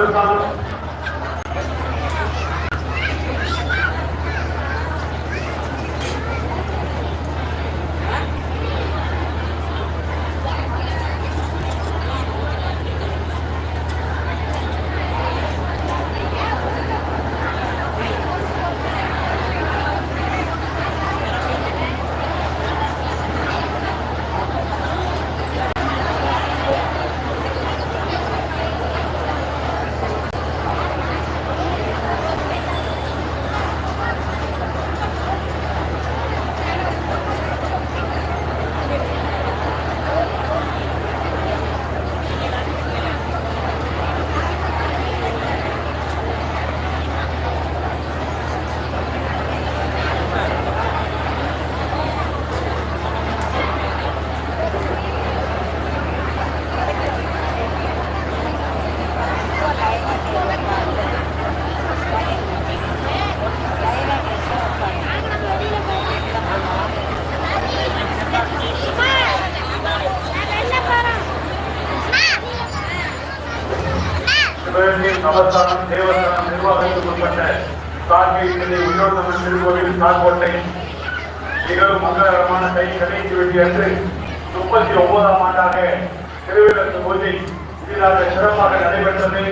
আমাদের சிவகங்கை நவஸ்தானம் தேவஸ்தானம் நிர்வாகத்துக்கு உட்பட்ட கார்கை உன்னோட்டமன் திருக்கோவில் கார்கோட்டை மிகவும் மங்களகரமான கை கடைசி வெற்றி அன்று முப்பத்தி ஒன்பதாம் ஆண்டாக திருவிழத்து பூஜை சீராக சிறப்பாக நடைபெற்றது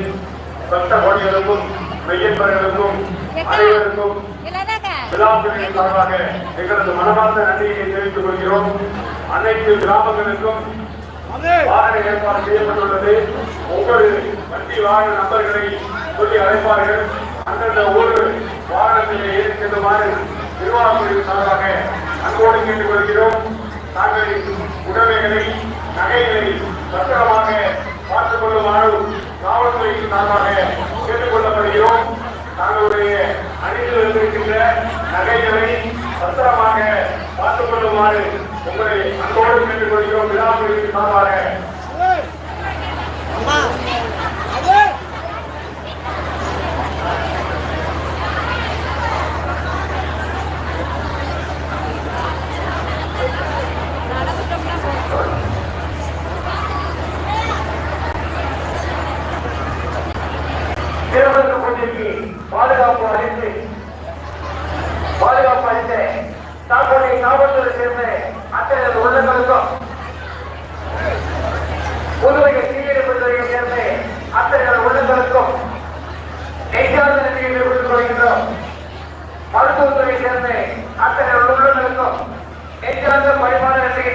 பக்த கோடிகளுக்கும் மெய்யன்பர்களுக்கும் அனைவருக்கும் விழாக்குழுவின் சார்பாக எங்களது மனமார்ந்த நன்றியை தெரிவித்துக் கொள்கிறோம். அனைத்து கிராமங்களுக்கும் வாகன ஏற்பாடு செய்யப்பட்டுள்ளது. ஒவ்வொரு வண்டி வாகன நம்பர்களை சொல்லி அழைப்பார்கள். அந்தந்த ஊர் வாகனத்திலே ஏறி நிர்வாகத்திற்கு சார்பாக அன்போடு கேட்டுக் கொள்கிறோம் தாங்கள் உடமைகளை நகைகளை பத்திரமாக பார்த்துக் கொள்ளுமாறு காவல்துறையின் சார்பாக கேட்டுக் கொள்ளப்படுகிறோம் தங்களுடைய அணியில் இருக்கின்ற நகைகளை பத்திரமாக பார்த்துக் கொள்ளுமாறு உங்களை அன்போடு கேட்டுக் கொள்கிறோம் விழாக்குழுவின் சார்பாக. பாதுகாப்பு அளித்து பாதுகாப்பு அளித்து தாங்களுடைய காவல்துறை சேர்ந்த அத்தனை உள்ளங்களுக்கும் புதுவையை தீயணைப்பு துறையை சேர்ந்த அத்தனை உள்ளங்களுக்கும் நெய்சார்ந்த நிலையை தெரிவித்துக் கொள்கின்றோம் மருத்துவத்துறையை சேர்ந்த அத்தனை உள்ளங்களுக்கும் நெய்சார்ந்த பரிமாற நிலையை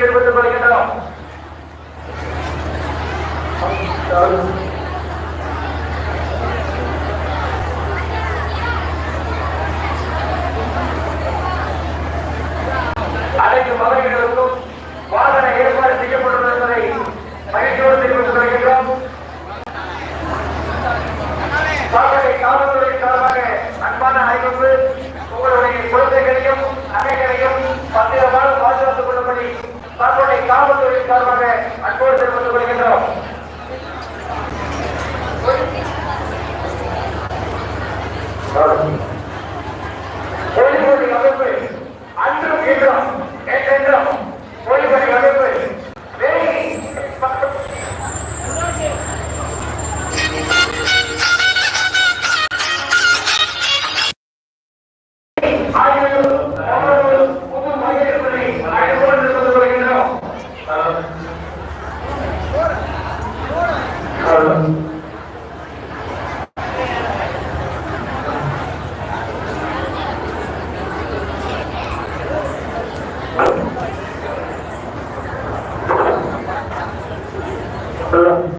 காவல்துறை சார்பாக அன்போடு தெரிவித்துக்